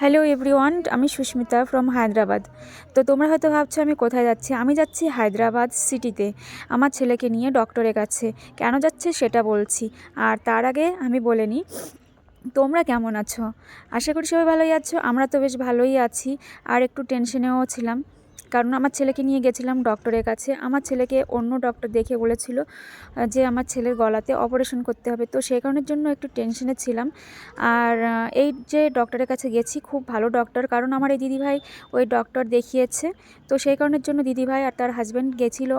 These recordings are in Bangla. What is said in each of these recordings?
হ্যালো এভরিওয়ান আমি সুস্মিতা ফ্রম হায়দ্রাবাদ। তো তোমরা হয়তো ভাবছ আমি কোথায় যাচ্ছি? আমি যাচ্ছি হায়দ্রাবাদ সিটিতে। আমার ছেলেকে নিয়ে ডক্টরের কাছে কেন যাচ্ছে সেটা বলছি। আর তার আগে আমি বলে নিই, তোমরা কেমন আছো? আশা করি সবাই ভালোই আছো, আমরা তো বেশ ভালোই আছি। আর একটু টেনশনেও ছিলাম। কারণ আমার ছেলেকে নিয়ে গেছিলাম ডক্টরের কাছে। আমার ছেলেকে অন্য ডক্টর দেখে বলেছিল যে আমার ছেলের গলাতে অপারেশন করতে হবে। তো সেই কারণের জন্য একটু টেনশনে ছিলাম। আর এই যে ডক্টরের কাছে গেছি, খুব ভালো ডক্টর। কারণ আমার এই দিদিভাই ওই ডক্টর দেখিয়েছে। তো সেই কারণের জন্য দিদিভাই আর তার হাজব্যান্ড গেছিল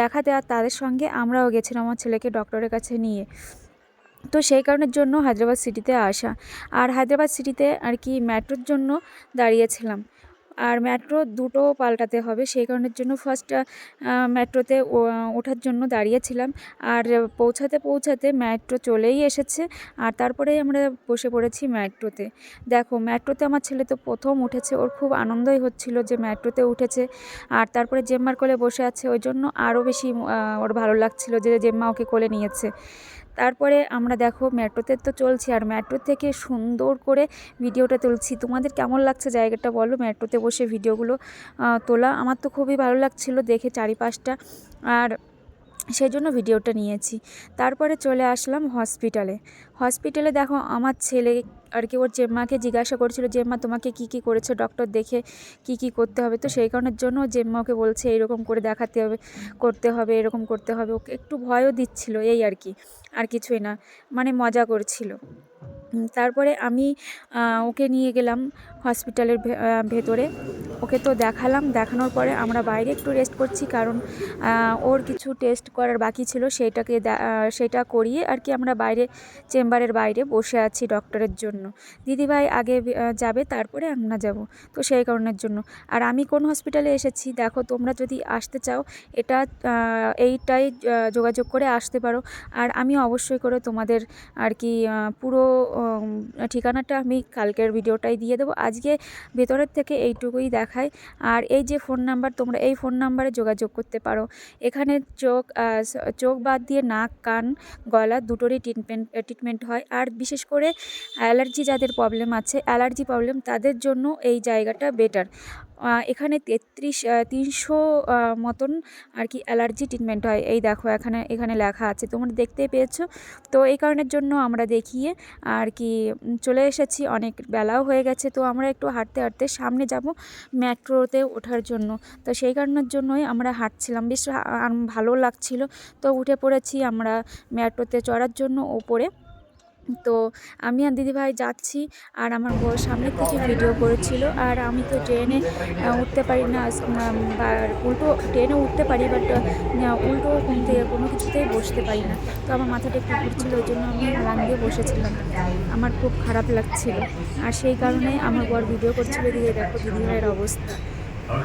দেখাতে আর তাদের সঙ্গে আমরাও গেছিলাম আমার ছেলেকে ডক্টরের কাছে নিয়ে। তো সেই কারণের জন্য হায়দ্রাবাদ সিটিতে আসা। আর হায়দ্রাবাদ সিটিতে আর কি মেট্রোর জন্য দাঁড়িয়েছিলাম। আর মেট্রো দুটো পাল্টাতে হবে। সেই কারণের জন্য ফার্স্ট মেট্রোতে ওঠার জন্য দাঁড়িয়েছিলাম। আর পৌঁছাতে পৌঁছাতে মেট্রো চলেই এসেছে। আর তারপরেই আমরা বসে পড়েছি মেট্রোতে দেখো মেট্রোতে আমার ছেলে তো প্রথম উঠেছে। ওর খুব আনন্দই হচ্ছিল যে মেট্রোতে উঠেছে। আর তারপরে জেম্মার কোলে বসে আছে। ওই জন্য আরও বেশি ওর ভালো লাগছিল যে জেম্মা ওকে কোলে নিয়েছে। তারপরে আমরা দেখো মেট্রোতে তো চলছি আর মেট্রো থেকে সুন্দর করে ভিডিওটা তুলছি। তোমাদের কেমন লাগছে জায়গাটা বলো? মেট্রোতে বসে ভিডিওগুলো তোলা আমার তো খুবই ভালো লাগছিল দেখে চারিপাশটা। আর সেই জন্য ভিডিওটা নিয়েছি। তারপরে চলে আসলাম হসপিটালে। হসপিটালে দেখো আমার ছেলে, আর কি ওর জেম্মাকে জিজ্ঞাসা করছিল, জেম্মা, তোমাকে কি কি করেছে? ডক্টর দেখে কি কি করতে হবে? তো সেই কারণের জন্য জেম্মা ওকে বলছে, এরকম করে দেখাতে হবে, করতে হবে, এরকম করতে হবে। ওকে একটু ভয়ও দিচ্ছিল, এই আর কি, আর কিছুই না মানে মজা করছিল। তারপরে আমি ওকে নিয়ে গেলাম হসপিটালের ভেতরে। ওকে তো দেখালাম। দেখানোর পরে আমরা বাইরে একটু রেস্ট করছি কারণ ওর কিছু টেস্ট করার বাকি ছিল সেইটাকে দে- সেটা করিয়ে আর কি আমরা বাইরে, চেম্বারের বাইরে বসে আছি ডক্টরের জন্য। দিদিভাই আগে যাবে, তারপরে আমরা যাব, তো সেই কারণের জন্য। আর আমি কোন হসপিটালে এসেছি, দেখো তোমরা যদি আসতে চাও, এটা এইটাই যোগাযোগ করে আসতে পারো। আর আমি অবশ্যই করে তোমাদের আর কি পুরো ঠিকানাটা আমি কালকের ভিডিওটাই দিয়ে দেবো। আজকে ভেতরের থেকে এইটুকুই দেখায় আর এই যে ফোন নাম্বার, তোমরা এই ফোন নাম্বারে যোগাযোগ করতে পারো। এখানে চোখ চোখ বাদ দিয়ে নাক, কান, গলা দুটোরই ট্রিটমেন্ট ট্রিটমেন্ট হয়। আর বিশেষ করে অ্যালার্জি যাদের প্রবলেম আছে, অ্যালার্জি প্রবলেম তাদের জন্য এই জায়গাটা বেটার এখানে তেত্রিশ তিনশো মতন আর কি অ্যালার্জি ট্রিটমেন্ট হয়। এই দেখো এখানে এখানে লেখা আছে, তোমরা দেখতেই পেয়েছ? তো এই কারণের জন্য আমরা দেখিয়ে আর কি চলে এসেছি, অনেক বেলাও হয়ে গেছে, তো আমরা একটু হাঁটতে হাঁটতে সামনে যাব মেট্রোতে ওঠার জন্য। তো সেই কারণের জন্যই আমরা হাঁটছিলাম, বেশ ভালো লাগছিল। তো উঠে পড়েছি আমরা মেট্রোতে চড়ার জন্য ওপরে। তো আমি আর দিদিভাই যাচ্ছি আর আমার বউ সামনের থেকে ভিডিও করেছিল আর আমি তো ট্রেনে উঠতে পারি না বা উল্টো ট্রেনে উঠতে পারি বাট উল্টো ঘুম থেকে কোনো কিছুতেই বসতে পারি না। তো আমার মাথাটা একটু ঘুরছিল ওই জন্য আমি হেলান দিয়ে বসেছিলাম। আমার খুব খারাপ লাগছিল। আর সেই কারণে আমার বর ভিডিও করছিল দিয়ে দেখো দিদিভাইয়ের অবস্থা।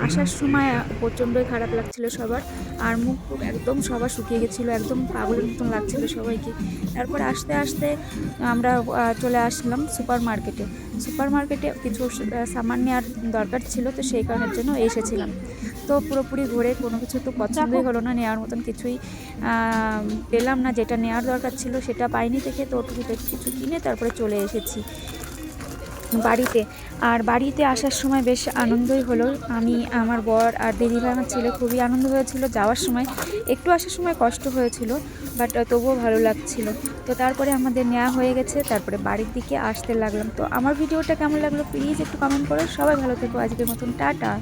আসার সময় প্রচণ্ডই খারাপ লাগছিল সবার। আর মুখ টুক একদম সবার শুকিয়ে গেছিল, একদম পাগলের মতন লাগছিল সবাইকে। তারপর আস্তে আস্তে আমরা চলে আসলাম সুপার মার্কেটে সুপার মার্কেটে কিছু সামান নেওয়ার দরকার ছিল, তো সেই কারণের জন্য এসেছিলাম। তো পুরোপুরি ঘুরে কোনো কিছু তো পছন্দই হলো না, নেওয়ার মতন কিছুই পেলাম না। যেটা নেওয়ার দরকার ছিল সেটা পাইনি দেখে তো কিছু কিনে তারপরে চলে এসেছি। বাড়িতে। আর বাড়িতে আসার সময় বেশ আনন্দই হলো। আমি, আমার বর আর দিদিভাই আমার ছেলে খুবই আনন্দ হয়েছিল। যাওয়ার সময় একটু আসার সময় কষ্ট হয়েছিল, বাট তবুও ভালো লাগছিল। তো তারপরে আমাদের নেওয়া হয়ে গেছে, তারপরে বাড়ির দিকে আসতে লাগলাম। তো আমার ভিডিওটা কেমন লাগল প্লিজ একটু কমেন্ট করো। সবাই ভালো থেকো আজকের মতন। টাটা।